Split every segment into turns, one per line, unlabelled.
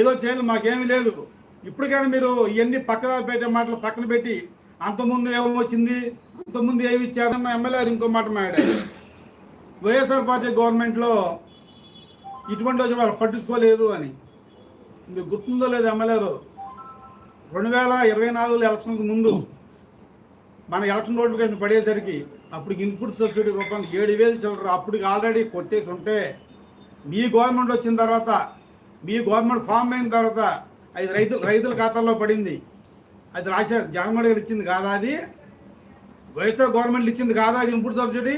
ఏదో చేయాలి మాకేమీ లేదు. ఇప్పటికైనా మీరు ఇవన్నీ పక్కన పెట్టే మాటలు పక్కన పెట్టి అంతకుముందు ఏమొచ్చింది? అంతకుముందు ఏమి ఇచ్చారన్న ఎమ్మెల్యే గారు ఇంకో మాట మాట్లాడారు. వైఎస్ఆర్ పార్టీ గవర్నమెంట్లో ఇటువంటి వచ్చి వాళ్ళు పట్టించుకోలేదు అని. మీకు గుర్తుందో లేదు ఎమ్మెల్యే రెండు వేల ఇరవై నాలుగులో ఎలక్షన్కి ముందు మన ఎలక్షన్ నోటిఫికేషన్ పడేసరికి అప్పుడు ఇన్పుట్ సబ్సిడీ రూపంలో ఏడు వేలు చిల్లర అప్పటికి ఆల్రెడీ కొట్టేసి ఉంటే మీ గవర్నమెంట్ వచ్చిన తర్వాత మీ గవర్నమెంట్ ఫామ్ అయిన తర్వాత అది రైతు రైతుల ఖాతాల్లో పడింది. అది రాశారు జగన్మోహన్ గారు ఇచ్చింది కాదా అది? వైఎస్ఆర్ గవర్నమెంట్ ఇచ్చింది కాదా అది ఇన్పుట్ సబ్సిడీ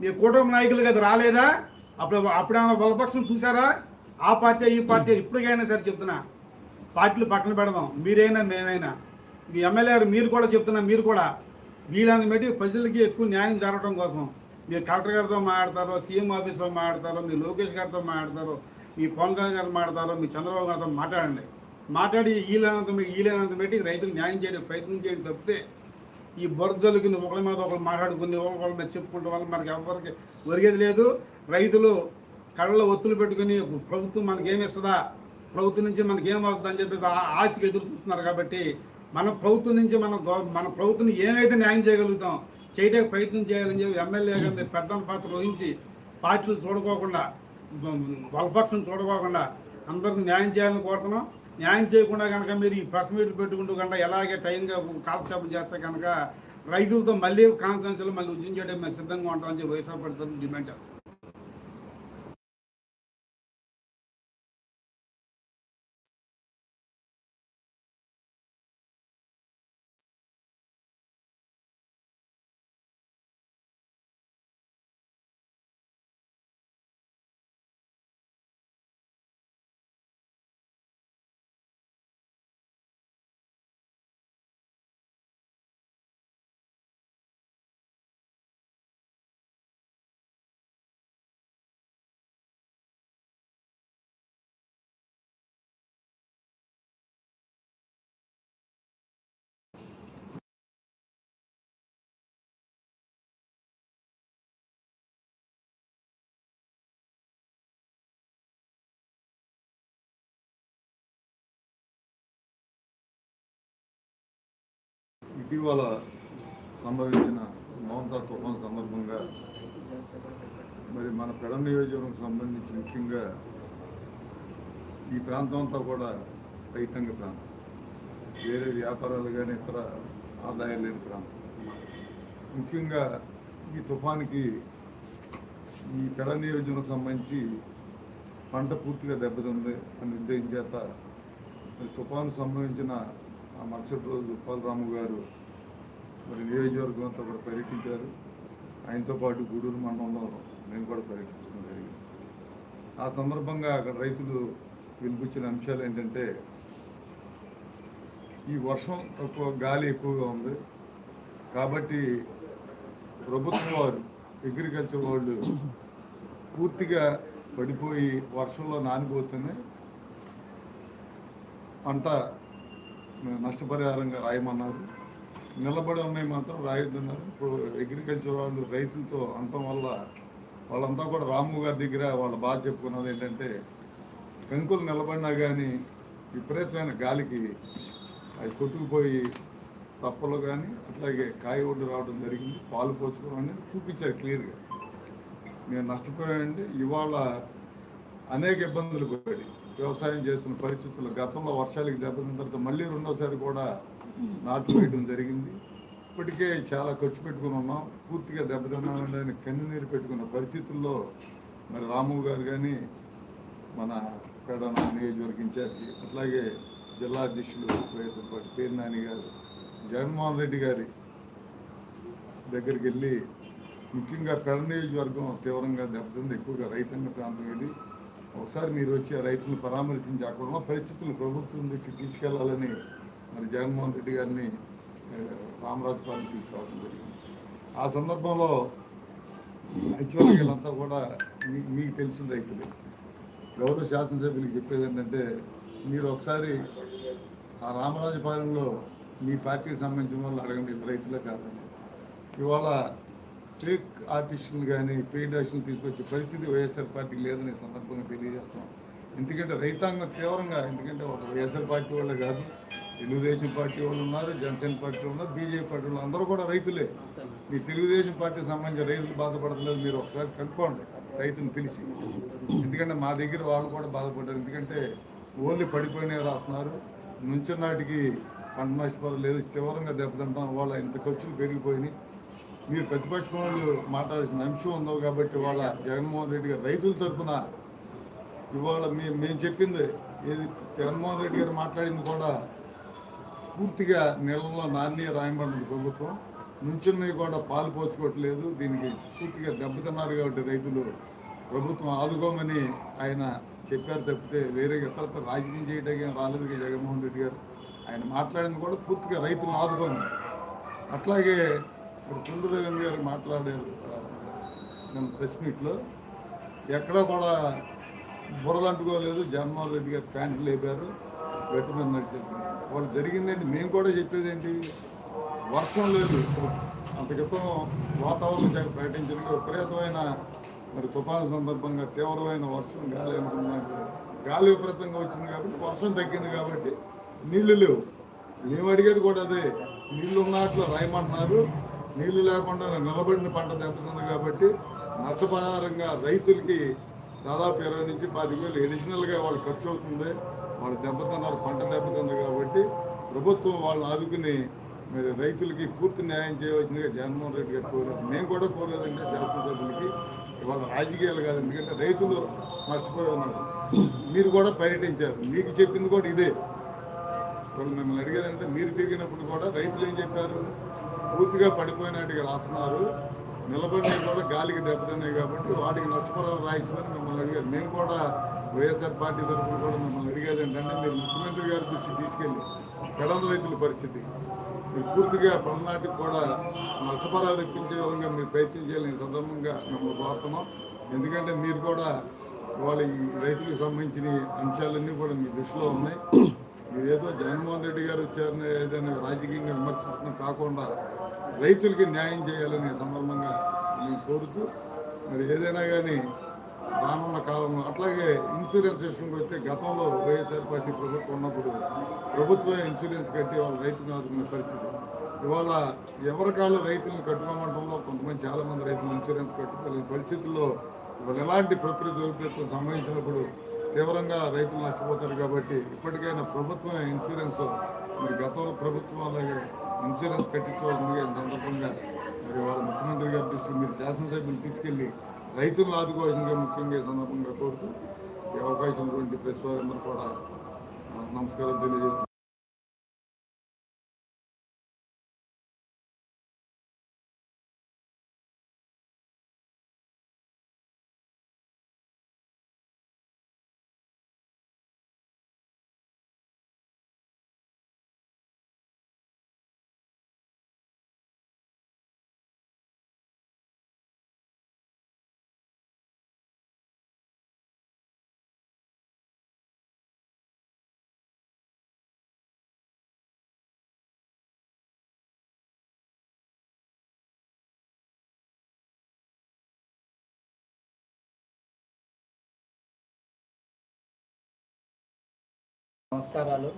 మీ కూటమి నాయకులకి అది రాలేదా? అప్పుడు అప్పుడేమైనా బలపక్షం చూసారా ఆ పార్టీ ఈ పార్టీ ఇప్పటికైనా సరే చెప్తున్నా. పార్టీలు పక్కన పెడదాం. మీరైనా మేమైనా. మీ ఎమ్మెల్యే గారు మీరు కూడా చెప్తున్నా మీరు కూడా. వీళ్ళని బట్టి ప్రజలకి ఎక్కువ న్యాయం జరగడం కోసం. మీరు కలెక్టర్ గారితో మాట్లాడతారో సీఎం ఆఫీస్లో మాట్లాడతారో మీ లోకేష్ గారితో మాట్లాడతారో మీ పవన్ కళ్యాణ్ గారు మాట్లాడతారో మీ చంద్రబాబు గారితో మాట్లాడండి. మాట్లాడి వీళ్ళనంత వీళ్ళనంత పెట్టి రైతులు న్యాయం చేయడం ప్రయత్నం చేయడం తప్పితే ఈ బొరజలుకి ఒకరి మీద ఒకరు మాట్లాడుకుని ఒకరి మీద చెప్పుకుంటే వల్ల మనకి ఎవరికి ఒరిగేది లేదు. రైతులు కళ్ళలో ఒత్తులు పెట్టుకుని ప్రభుత్వం మనకేమి ఇస్తుందా? ప్రభుత్వం నుంచి మనకి ఏం వస్తుందని చెప్పి ఆ- ఎదురు చూస్తున్నారు కాబట్టి మన ప్రభుత్వం నుంచి మన మన ప్రభుత్వం ఏమైతే న్యాయం చేయగలుగుతాం చేయడానికి ప్రయత్నం చేయాలని చెప్పి ఎమ్మెల్యేగా మీరు పెద్దల పాత్ర వహించి పార్టీలు చూడుకోకుండా బలపక్షం చూడకోకుండా అందరికి న్యాయం చేయాలని కోరుతున్నాం. న్యాయం చేయకుండా కనుక మీరు ఈ ప్రెస్ మీట్లు పెట్టుకుంటూ కనుక ఎలాగే టైంగా కాలక్షేపం చేస్తే కనుక రైతులతో మళ్ళీ కాన్ఫరెన్స్లో మళ్ళీ ఉద్యమం చేయడం మేము సిద్ధంగా ఉంటామని చెప్పి వైఎస్ఆర్ పార్టీ డిమాండ్ చేస్తాం.
ఇటీవల సంభవించిన మౌంతా తుఫాన్ సందర్భంగా మరి మన పెడ నియోజకవర్గం సంబంధించి ముఖ్యంగా ఈ ప్రాంతం అంతా కూడా రైతాంగ ప్రాంతం. వేరే వ్యాపారాలు కానీ ఇతర ఆదాయం లేని ప్రాంతం. ముఖ్యంగా ఈ తుఫాన్కి ఈ పెడ నియోజకవర్గం సంబంధించి పంట పూర్తిగా దెబ్బతింది అని ఉద్దేశం చేత మరి తుఫాను సంబంధించిన ఆ మరుసటి రోజు ఉప్పాలరాము గారు మరి నియోజకవర్గం అంతా కూడా పర్యటించారు. ఆయనతో పాటు గూడూరు మండలంలో మేము కూడా పర్యటించడం జరిగింది. ఆ సందర్భంగా అక్కడ రైతులు వినిపించిన అంశాలు ఏంటంటే ఈ వర్షం తక్కువ గాలి ఎక్కువగా ఉంది. కాబట్టి ప్రభుత్వం వారు అగ్రికల్చర్ వాళ్ళు పూర్తిగా పడిపోయి వర్షంలో నానిపోతేనే పంట నష్టపరిహారంగా రాయమన్నారు. నిలబడి ఉన్నాయి మాత్రం రాయొద్దన్నారు. ఇప్పుడు అగ్రికల్చర్ వాళ్ళు రైతులతో అంతం వల్ల వాళ్ళంతా కూడా రాము గారి దగ్గర వాళ్ళు బాగా చెప్పుకున్నది ఏంటంటే పెంకులు నిలబడినా కానీ విపరీతమైన గాలికి అవి కొట్టుకుపోయి తప్పలు కానీ అట్లాగే కాయ ఒడ్డు రావడం జరిగింది. పాలు పోసుకోవడం అనేది చూపించారు క్లియర్గా. నేను నష్టపోయామంటే ఇవాళ అనేక ఇబ్బందులు పడి వ్యవసాయం చేస్తున్న పరిస్థితులు గతంలో వర్షాలకి దెబ్బతిన్న తర్వాత మళ్ళీ రెండోసారి కూడా నాటు వేయడం జరిగింది. ఇప్పటికే చాలా ఖర్చు పెట్టుకుని ఉన్నాం. పూర్తిగా దెబ్బతిన్నామని కన్నీరు పెట్టుకున్న పరిస్థితుల్లో మరి రాము గారు కానీ మన పెడన నియోజకవర్గ ఇన్ఛార్జి అట్లాగే జిల్లా అధ్యక్షులు వైఎస్ఆర్ పార్టీ పేరు నాని గారు జగన్మోహన్ రెడ్డి గారి దగ్గరికి వెళ్ళి ముఖ్యంగా పెడ నియోజకవర్గం తీవ్రంగా దెబ్బతింది ఎక్కువగా రైతాంగ ప్రాంతం ఇది. ఒకసారి మీరు వచ్చి ఆ రైతులను పరామర్శించి అక్కడ ఉన్న పరిస్థితులను ప్రభుత్వం దృష్టికి తీసుకెళ్ళాలని మరి జగన్మోహన్ రెడ్డి గారిని ఆ, రామరాజుపాలెం తీసుకురావడం జరిగింది. ఆ సందర్భంలో యాక్చువల్గా వీళ్ళంతా కూడా మీకు తెలిసిన రైతులే. గౌరవ శాసనసభ్యులకు చెప్పేది ఏంటంటే మీరు ఒకసారి ఆ రామరాజపాలెంలో మీ పార్టీకి సంబంధించిన వాళ్ళు అడగండి రైతులే కాదండి ఇవాళ ఫేక్ ఆర్టిస్టులు కానీ పెయిడ్ ఆర్టిస్టులు తీసుకొచ్చే పరిస్థితి వైఎస్ఆర్ పార్టీకి లేదని సందర్భంగా తెలియజేస్తాం ఎందుకంటే రైతాంగం తీవ్రంగా ఎందుకంటే ఒక వైఎస్ఆర్ పార్టీ వాళ్ళే కాదు తెలుగుదేశం పార్టీ వాళ్ళు ఉన్నారు జనసేన పార్టీ ఉన్నారు బీజేపీ పార్టీ ఉన్నారు అందరూ కూడా రైతులే. మీ తెలుగుదేశం పార్టీకి సంబంధించిన రైతులు బాధపడతలేదు మీరు ఒకసారి కనుక్కోండి రైతుని పిలిచి. ఎందుకంటే మా దగ్గర వాళ్ళు కూడా బాధపడ్డారు. ఎందుకంటే ఓన్లీ పడిపోయినవి రాస్తున్నారు. నుంచున్నాటికి పంట నష్టపోవడం లేదు. తీవ్రంగా దెబ్బతింటాం వాళ్ళ ఇంత ఖర్చులు పెరిగిపోయినాయి. మీరు ప్రతిపక్షం వాళ్ళు మాట్లాడాల్సిన అంశం ఉందో కాబట్టి వాళ్ళ జగన్మోహన్ రెడ్డి గారు రైతుల తరఫున ఇవాళ మేము మేము చెప్పింది ఏది? జగన్మోహన్ రెడ్డి గారు మాట్లాడింది కూడా పూర్తిగా నీళ్ళలో నాణ్య రాయబడిన ప్రభుత్వం. నుంచున్నవి కూడా పాలు పోసుకోవట్లేదు. దీనికి పూర్తిగా దెబ్బతిన్నారు కాబట్టి రైతులు ప్రభుత్వం ఆదుకోమని ఆయన చెప్పారు తప్పితే వేరే ఇతరత్ర రాజకీయం చేయడానికి రాలేదు జగన్మోహన్ రెడ్డి గారు. ఆయన మాట్లాడింది కూడా పూర్తిగా రైతులను ఆదుకోమని. అట్లాగే ఇప్పుడు కుండు గారు మాట్లాడారు ఆ, ప్రెస్ మీట్లో. ఎక్కడా కూడా బురదంటుకోలేదు జగన్మోహన్ రెడ్డి గారు ప్యాంట్లు లేపారు. గట్టి మీద వాళ్ళు జరిగిందండి మేము కూడా చెప్పేది ఏంటి వర్షం లేదు. అంత క్రితం వాతావరణ శాఖ ప్రకటించిన విపరీతమైన మరి తుఫాను సందర్భంగా తీవ్రమైన వర్షం గాలి ఉంటుందంటే గాలి విపరీతంగా వచ్చింది కాబట్టి వర్షం తగ్గింది కాబట్టి నీళ్ళు లేవు. మేము అడిగేది కూడా అదే. నీళ్ళు ఉన్నట్లు రాయమంటున్నారు. నీళ్ళు లేకుండా నిలబడిన పంట దెబ్బతింది కాబట్టి నష్టపరిహారంగా రైతులకి దాదాపు ఇరవై నుంచి పది వేలు ఎడిషనల్గా వాళ్ళు ఖర్చు అవుతుంది. వాళ్ళు దెబ్బతిన్నారు పంట దెబ్బతింది కాబట్టి ప్రభుత్వం వాళ్ళని ఆదుకుని మరి రైతులకి పూర్తి న్యాయం చేయవలసిందిగా జగన్మోహన్ రెడ్డి గారు కోరారు. మేము కూడా కోరేదంటే శాసనసభ్యులకి ఇవాళ రాజకీయాలు కాదు ఎందుకంటే రైతులు నష్టపోయి ఉన్నారు మీరు కూడా పర్యటించారు. మీకు చెప్పింది కూడా ఇదే. వాళ్ళు మిమ్మల్ని అడిగారంటే మీరు తిరిగినప్పుడు కూడా రైతులు ఏం చెప్పారు? పూర్తిగా పడిపోయినట్టుగా రాస్తున్నారు. నిలబడినవి కూడా గాలికి దెబ్బతిన్నాయి కాబట్టి వాటికి నష్టపరం రాయించమని మిమ్మల్ని అడిగారు. మేము కూడా వైఎస్ఆర్ పార్టీ తరఫున కూడా మిమ్మల్ని అడిగేది ఏంటంటే మీరు ముఖ్యమంత్రి గారి దృష్టికి తీసుకెళ్ళి కడల రైతుల పరిస్థితి. మీరు పూర్తిగా పల్నాటికి కూడా నష్టపరాలు ఇప్పించే విధంగా మీరు ప్రయత్నం చేయాలని సందర్భంగా మిమ్మల్ని కోరుతున్నాం. ఎందుకంటే మీరు కూడా వాళ్ళ ఈ రైతులకు సంబంధించిన అంశాలన్నీ కూడా మీ దృష్టిలో ఉన్నాయి. మీరు ఏదో జగన్మోహన్ రెడ్డి గారు వచ్చారని ఏదైనా రాజకీయంగా విమర్శించడం కాకుండా రైతులకి న్యాయం చేయాలని సందర్భంగా మేము కోరుతూ మరి ఏదైనా కానీ రానున్న కాలంలో అట్లాగే ఇన్సూరెన్స్ విషయంకి వస్తే గతంలో వైఎస్ఆర్ పార్టీ ప్రభుత్వం ఉన్నప్పుడు ప్రభుత్వమే ఇన్సూరెన్స్ కట్టి వాళ్ళ రైతులను ఆదుకునే పరిస్థితి. ఇవాళ ఎవరి కాళ్ళు రైతులను కట్టుకోమంటంలో కొంతమంది చాలామంది రైతులు ఇన్సూరెన్స్ కట్టుకోలేని పరిస్థితుల్లో ఇవాళ ఎలాంటి ప్రకృతి వైపరీత్యం సంభవించినప్పుడు తీవ్రంగా రైతులు నష్టపోతారు కాబట్టి ఇప్పటికైనా ప్రభుత్వమే ఇన్సూరెన్స్. మరి గతంలో ప్రభుత్వం అలాగే ఇన్సూరెన్స్ కట్టించవలసిందిగా సందర్భంగా మరి వాళ్ళ ముఖ్యమంత్రి గారి దృష్టికి మీరు శాసనసభ్యులు తీసుకెళ్ళి రైతులను ఆదుకోవాల్సిందిగా ముఖ్యంగా ఈ సందర్భంగా కోరుతూ ఈ అవకాశం ఉన్నటువంటి ప్రెస్ వారందరూ కూడా నమస్కారం తెలియజేస్తున్నాను
నమస్కారాలు.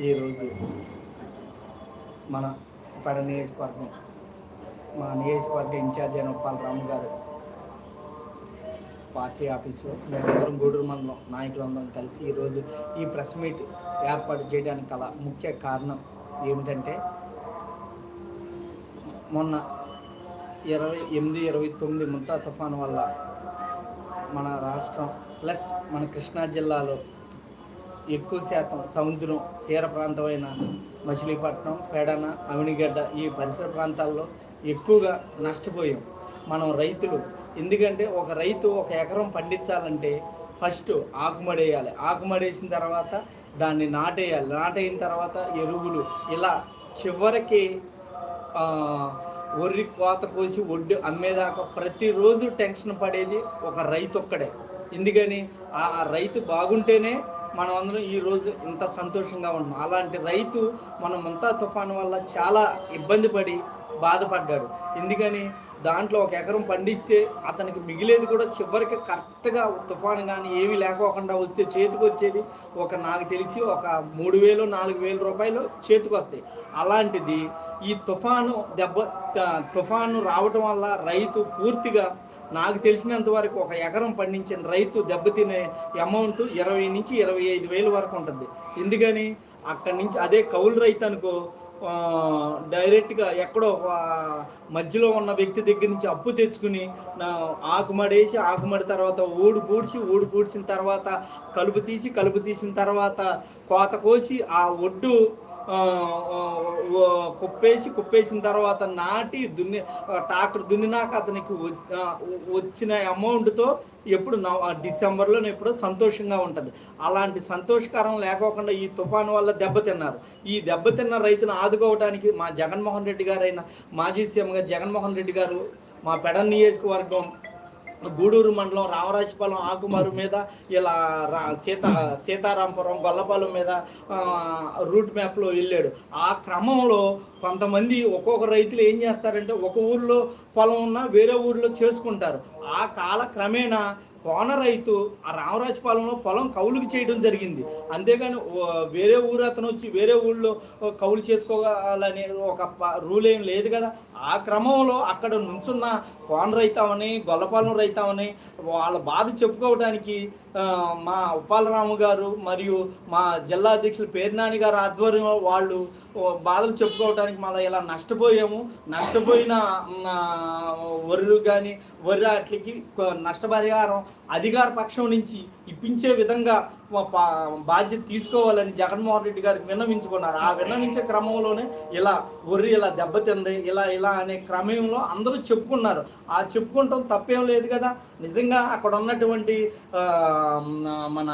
ఈరోజు మన పడ నియోజకవర్గం మా నియోజకవర్గ ఇన్ఛార్జ్ అయిన ఉప్పాల రాము గారు పార్టీ ఆఫీస్లో మేమందరం గూడూరు మండలం నాయకులందరం కలిసి ఈరోజు ఈ ప్రెస్ మీట్ ఏర్పాటు చేయడానికి గల ముఖ్య కారణం ఏమిటంటే మొన్న ఇరవై ఎనిమిది ఇరవై తొమ్మిది ముంతా తుఫాను వల్ల మన రాష్ట్రం ప్లస్ మన కృష్ణా జిల్లాలో ఎక్కువ శాతం సముద్రం తీర ప్రాంతమైన మచిలీపట్నం పేడన అవినిగడ్డ ఈ పరిసర ప్రాంతాల్లో ఎక్కువగా నష్టపోయాం. మనం రైతులు ఎందుకంటే ఒక రైతు ఒక ఎకరం పండించాలంటే ఫస్ట్ ఆకుమడేయాలి. ఆకుమడేసిన తర్వాత దాన్ని నాటేయాలి. నాటైన తర్వాత ఎరువులు ఇలా చివరికి వరి కోత కోసి ఒడ్డు అమ్మేదాకా ప్రతిరోజు టెన్షన్ పడేది ఒక రైతు ఒక్కడే ఎందుకని ఆ రైతు బాగుంటేనే మనం అందరం ఈరోజు ఇంత సంతోషంగా ఉన్నాం. అలాంటి రైతు మన ముంతా తుఫాను వల్ల చాలా ఇబ్బంది పడి బాధపడ్డాడు. ఎందుకని? దాంట్లో ఒక ఎకరం పండిస్తే అతనికి మిగిలేది కూడా చివరికి కరెక్ట్గా తుఫాను కానీ ఏమీ లేకోకుండా వస్తే చేతికి వచ్చేది ఒక నాకు తెలిసి ఒక మూడు వేలు నాలుగు వేల రూపాయలు చేతికి వస్తాయి. అలాంటిది ఈ తుఫాను దెబ్బ తుఫాను రావటం వల్ల రైతు పూర్తిగా నాకు తెలిసినంత వరకు ఒక ఎకరం పండించిన రైతు దెబ్బతినే అమౌంట్ ఇరవై నుంచి ఇరవై ఐదు వేలు వరకు ఉంటుంది. ఎందుకని? అక్కడి నుంచి అదే కౌలు రైతు అనుకో డైరెక్ట్గా ఎక్కడో మధ్యలో ఉన్న వ్యక్తి దగ్గర నుంచి అప్పు తెచ్చుకుని నా ఆకుమడేసి ఆకుమడి తర్వాత ఊడు పూడ్చి ఊడు పూడ్చిన తర్వాత కలుపు తీసి కలుపు తీసిన తర్వాత కోత కోసి ఆ ఒడ్డు కుప్పేసి కుప్పేసిన తర్వాత నాటి దున్ని ట్రాక్టర్ దున్నినాక అతనికి వచ్చిన అమౌంట్తో ఎప్పుడు నవ డిసెంబర్లో ఎప్పుడో సంతోషంగా ఉంటుంది. అలాంటి సంతోషకరం లేకోకుండా ఈ తుఫాను వల్ల దెబ్బతిన్నారు ఈ దెబ్బతిన్న రైతును ఆదుకోవడానికి మా జగన్మోహన్ రెడ్డి గారైన మాజీ సీఎంగా జగన్మోహన్ రెడ్డి గారు మా పెడన్ నియోజకవర్గం గూడూరు మండలం రామరాజపాలెం ఆకుమారు మీద ఇలా రా సీత సీతారాంపురం గొల్లపాలెం మీద రూట్ మ్యాప్లో వెళ్ళాడు. ఆ క్రమంలో కొంతమంది ఒక్కొక్క రైతులు ఏం చేస్తారంటే ఒక ఊర్లో పొలం ఉన్నా వేరే ఊర్లో చేసుకుంటారు. ఆ కాలక్రమేణా కోన రైతు ఆ రామరాజపాలెంలో పొలం కౌలుకి చేయడం జరిగింది. అంతేగాని వేరే ఊరు అతను వచ్చి వేరే ఊళ్ళో కౌలు చేసుకోవాలని ఒక ప- రూల్ ఏం లేదు కదా. ఆ క్రమంలో అక్కడ నుంచున్న కోన రైతామని గొల్లపాలెం రైతామని వాళ్ళ బాధ చెప్పుకోవడానికి మా ఉప్పాలరాము గారు మరియు మా జిల్లా అధ్యక్షులు పేర్నాని గారు ఆధ్వర్యంలో వాళ్ళు బాధలు చెప్పుకోవడానికి మళ్ళీ ఇలా నష్టపోయాము. నష్టపోయిన మ్, కానీ వరి వాటికి నష్టపరిహారం అధికార పక్షం నుంచి ఇప్పించే విధంగా బాధ్యత తీసుకోవాలని జగన్మోహన్ రెడ్డి గారికి విన్నవించుకున్నారు. ఆ విన్నవించే క్రమంలోనే ఇలా ఒర్రి ఇలా దెబ్బతింది ఇలా ఇలా అనే క్రమంలో అందరూ చెప్పుకున్నారు. ఆ చెప్పుకుంటాం తప్పేం లేదు కదా. నిజంగా అక్కడ ఉన్నటువంటి మన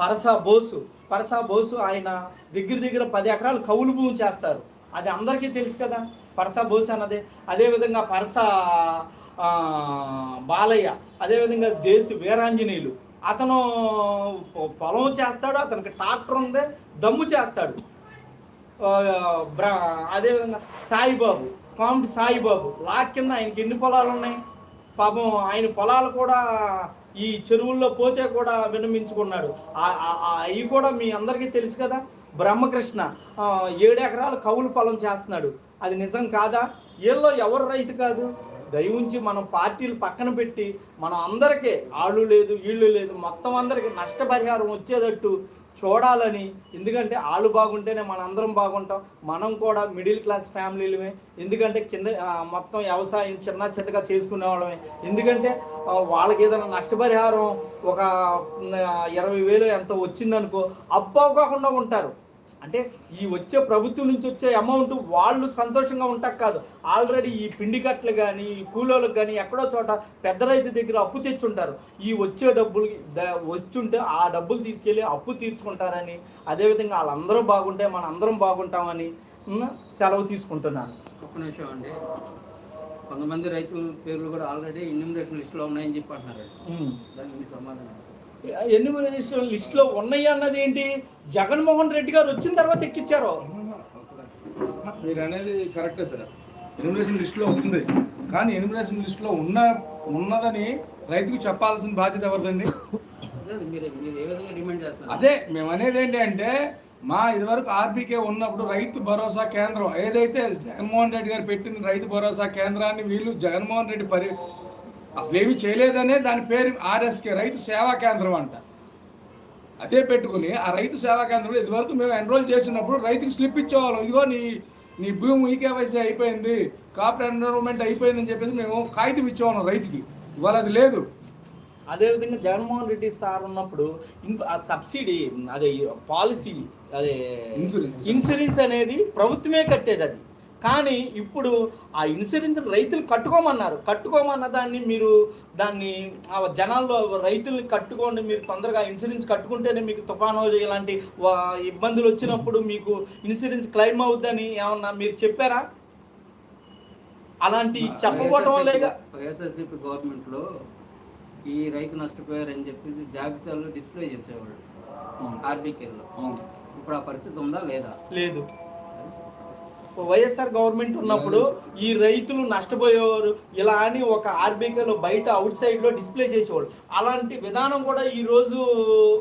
పరస బోసు పరసా బోసు ఆయన దగ్గర దగ్గర పది ఎకరాలు కౌలు భూమి చేస్తారు. అది అందరికీ తెలుసు కదా. పరస బోసు అన్నది. అదేవిధంగా పరస బాలయ్య అదేవిధంగా దేశి వీరాంజనేయులు. అతను పొలం చేస్తాడు అతనికి ట్రాక్టర్ ఉంది దమ్ము చేస్తాడు. బ్రా అదేవిధంగా సాయిబాబు కామెడీ సాయిబాబు లా కింద ఆయనకి ఎన్ని పొలాలు ఉన్నాయి? పాపం ఆయన పొలాలు కూడా ఈ చెరువుల్లో పోతే కూడా వినమించుకున్నాడు అవి కూడా మీ అందరికీ తెలుసు కదా బ్రహ్మకృష్ణ ఏడు ఎకరాలు కవులు పొలం చేస్తున్నాడు. అది నిజం కాదా? వీళ్ళలో ఎవరు రైతు కాదు? దయ ఉంచి మనం పార్టీలు పక్కన పెట్టి మనం అందరికీ ఆళ్ళు లేదు వీళ్ళు లేదు మొత్తం అందరికీ నష్టపరిహారం వచ్చేటట్టు చూడాలని. ఎందుకంటే వాళ్ళు బాగుంటేనే మన అందరం బాగుంటాం. మనం కూడా మిడిల్ క్లాస్ ఫ్యామిలీలమే. ఎందుకంటే కింద మొత్తం వ్యవసాయం చిన్న చిన్నగా చేసుకునే వాళ్ళమే ఎందుకంటే వాళ్ళకి ఏదైనా నష్టపరిహారం ఒక ఇరవై వేలు ఎంత వచ్చిందనుకో అప్పు అవ్వకుండా ఉంటారు. అంటే ఈ వచ్చే ప్రభుత్వం నుంచి వచ్చే అమౌంట్ వాళ్ళు సంతోషంగా ఉంటారు కాదు. ఆల్రెడీ ఈ పిండి కట్టలు కానీ ఈ కూలోళ్ళకి కానీ ఎక్కడో చోట పెద్ద రైతు దగ్గర అప్పు తెచ్చుంటారు. ఈ వచ్చే డబ్బులు వచ్చుంటే ఆ డబ్బులు తీసుకెళ్ళి అప్పు తీర్చుకుంటారని అదేవిధంగా వాళ్ళందరూ బాగుంటే మన అందరం బాగుంటామని సెలవు తీసుకుంటున్నాను.
ఒక్క నిమిషం అండి. కొంతమంది రైతుల పేర్లు కూడా ఆల్రెడీ ఇన్యూమరేషన్ లిస్ట్లో ఉన్నాయని చెప్పి అంటున్నారు. దానికి సమాధానం.
ఎన్యూమరేషన్ లిస్ట్లో ఉన్నాయి అన్నది ఏంటి? జగన్మోహన్ రెడ్డి గారు వచ్చిన తర్వాత ఎక్కిచ్చారు.
మీరు అనేది కరెక్టే సార్. ఎనిమినేషన్ లిస్టులో ఉంది. కానీ ఎనిమినేషన్ లిస్టులో ఉన్న ఉన్నదని రైతుకు చెప్పాల్సిన బాధ్యత ఎవరిదండి?
అదే మీరు మీరు ఏ విధంగా డిమాండ్ చేస్తున్నారు?
అదే మేము అనేది ఏంటి అంటే మా ఇదివరకు ఆర్బీకే ఉన్నప్పుడు రైతు భరోసా కేంద్రం ఏదైతే జగన్మోహన్ రెడ్డి గారు పెట్టిన రైతు భరోసా కేంద్రాన్ని వీళ్ళు జగన్మోహన్ రెడ్డి పరి అసలు ఏమీ చేయలేదనే దాని పేరు ఆర్ఎస్కే రైతు సేవా కేంద్రం అంట. అదే పెట్టుకుని ఆ రైతు సేవా కేంద్రంలో ఇదివరకు మేము ఎన్రోల్ చేసినప్పుడు రైతుకి స్లిప్ ఇచ్చేవాళ్ళం. ఇదిగో నీ నీ భూమి ఈకేవైసీ అయిపోయింది కాపరేట్ ఎన్రోల్మెంట్ అయిపోయిందని చెప్పేసి మేము కాగితం ఇచ్చేవాళ్ళం రైతుకి. ఇవాళ అది లేదు.
అదేవిధంగా జగన్మోహన్ రెడ్డి సార్ ఉన్నప్పుడు ఆ సబ్సిడీ అదే పాలసీ అదే
ఇన్సూరెన్స్.
ఇన్సూరెన్స్ అనేది ప్రభుత్వమే కట్టేది అది. కానీ ఇప్పుడు ఆ ఇన్సూరెన్స్ రైతులు కట్టుకోమన్నారు. కట్టుకోమన్న దాన్ని మీరు దాన్ని ఆ జనాల్లో రైతుల్ని కట్టుకోండి మీరు తొందరగా ఇన్సూరెన్స్ కట్టుకుంటేనే మీకు తుఫాను ఇలాంటి ఇబ్బందులు వచ్చినప్పుడు మీకు ఇన్సూరెన్స్ క్లెయిమ్ అవుద్దని ఏమన్నా మీరు చెప్పారా? అలాంటి చెప్పకపోవటం లేక
వైఎస్ఆర్సీపీ గవర్నమెంట్లో ఈ రైతు నష్టపోయారని చెప్పేసి జాబితాలు డిస్ప్లే చేసేవాళ్ళు ఆర్బీకేలో. ఇప్పుడు ఆ పరిస్థితి ఉందా లేదా?
లేదు. వైఎస్ఆర్ గవర్నమెంట్ ఉన్నప్పుడు ఈ రైతులు నష్టపోయేవారు. ఇలా అని ఒక ఆర్బీకేలో బయట అవుట్ సైడ్లో డిస్ప్లే చేసేవాడు అలాంటి విధానం కూడా ఈరోజు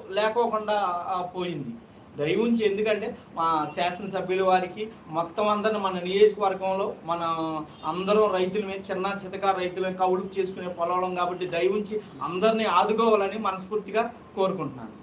లేకోకుండా ఆ, పోయింది. దయవుంచి ఎందుకంటే మా శాసనసభ్యుల వారికి మొత్తం అందరిని మన నియోజకవర్గంలో మన అందరం రైతులమే చిన్న చితక రైతులమే కౌలుకు చేసుకునే పొలం కాబట్టి దయవుంచి అందరినీ ఆదుకోవాలని మనస్ఫూర్తిగా కోరుకుంటున్నాను.